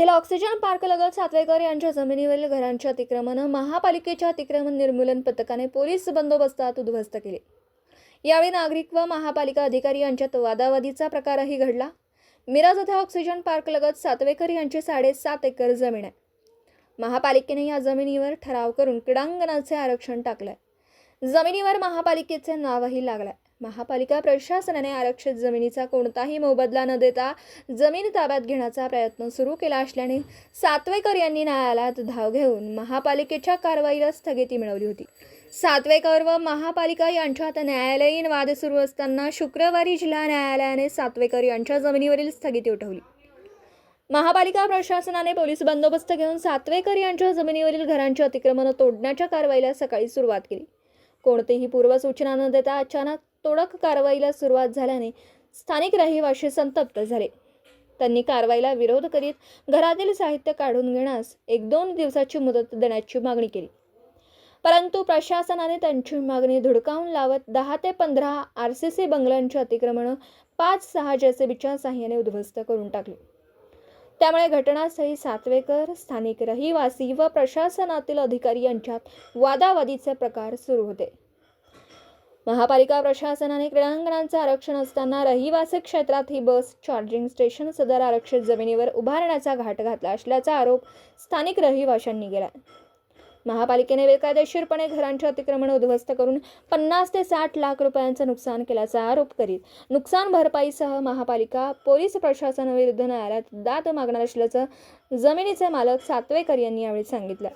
येथील ऑक्सिजन पार्कलगत सातवेकर यांच्या जमिनीवरील घरांचे अतिक्रमण महापालिकेच्या अतिक्रमण निर्मूलन पथकाने पोलीस बंदोबस्तात उद्ध्वस्त केले. यावेळी नागरिक व महापालिका अधिकारी यांच्यात वादावादीचा प्रकारही घडला. मिराज येथे ऑक्सिजन पार्कलगत सातवेकर यांची साडेसात एकर जमीन आहे. महापालिकेने या जमिनीवर ठराव करून क्रीडांगणाचे आरक्षण टाकलंय. जमिनीवर महापालिकेचे नावही लागलंय. महापालिका प्रशासनाने आरक्षित जमिनीचा कोणताही मोबदला न देता जमीन ताब्यात घेण्याचा प्रयत्न सुरू केला असल्याने सातवेकर यांनी न्यायालयात धाव घेऊन महापालिकेच्या कारवाईला स्थगिती मिळवली होती. सातवेकर व महापालिका यांच्यात न्यायालयीन वाद सुरू असताना शुक्रवारी जिल्हा न्यायालयाने सातवेकर यांच्या जमिनीवरील स्थगिती उठवली. महापालिका प्रशासनाने पोलीस बंदोबस्त घेऊन सातवेकर यांच्या जमिनीवरील घरांची अतिक्रमण तोडण्याच्या कारवाईला सकाळी सुरुवात केली. कोणतीही पूर्वसूचना न देता अचानक तोडक कारवाईला सुरुवात झाल्याने स्थानिक रहिवाशी संतप्त झाले. त्यांनी कारवाईला विरोध करीत घरातील साहित्य काढून घेण्यास एक दोन दिवसाची मुदत देण्याची मागणी केली. परंतु प्रशासनाने त्यांची मागणी धुडकावून लावत दहा ते पंधरा आर सी सी बंगल्यांची अतिक्रमणं पाच सहा जेसीबीच्या साह्याने उद्ध्वस्त करून टाकली. त्यामुळे घटनास्थळी सातवेकर स्थानिक रहिवासी व प्रशासनातील अधिकारी यांच्यात वादावादीचे प्रकार सुरू होते. महापालिका प्रशासनाने क्रीडांगणांचं आरक्षण असताना रहिवासी क्षेत्रात ही बस चार्जिंग स्टेशन सदर आरक्षित जमिनीवर उभारण्याचा घाट घातला असल्याचा आरोप स्थानिक रहिवाशांनी केला. महापालिकेने बेकायदेशीरपणे घरांचे अतिक्रमण उद्ध्वस्त करून पन्नास ते साठ लाख रुपयांचं नुकसान केल्याचा आरोप करीत नुकसान भरपाईसह महापालिका पोलीस प्रशासनाविरुद्ध न्यायालयात दाद मागणार असल्याचं जमिनीचे मालक सातवेकर यांनी यावेळी सांगितलं.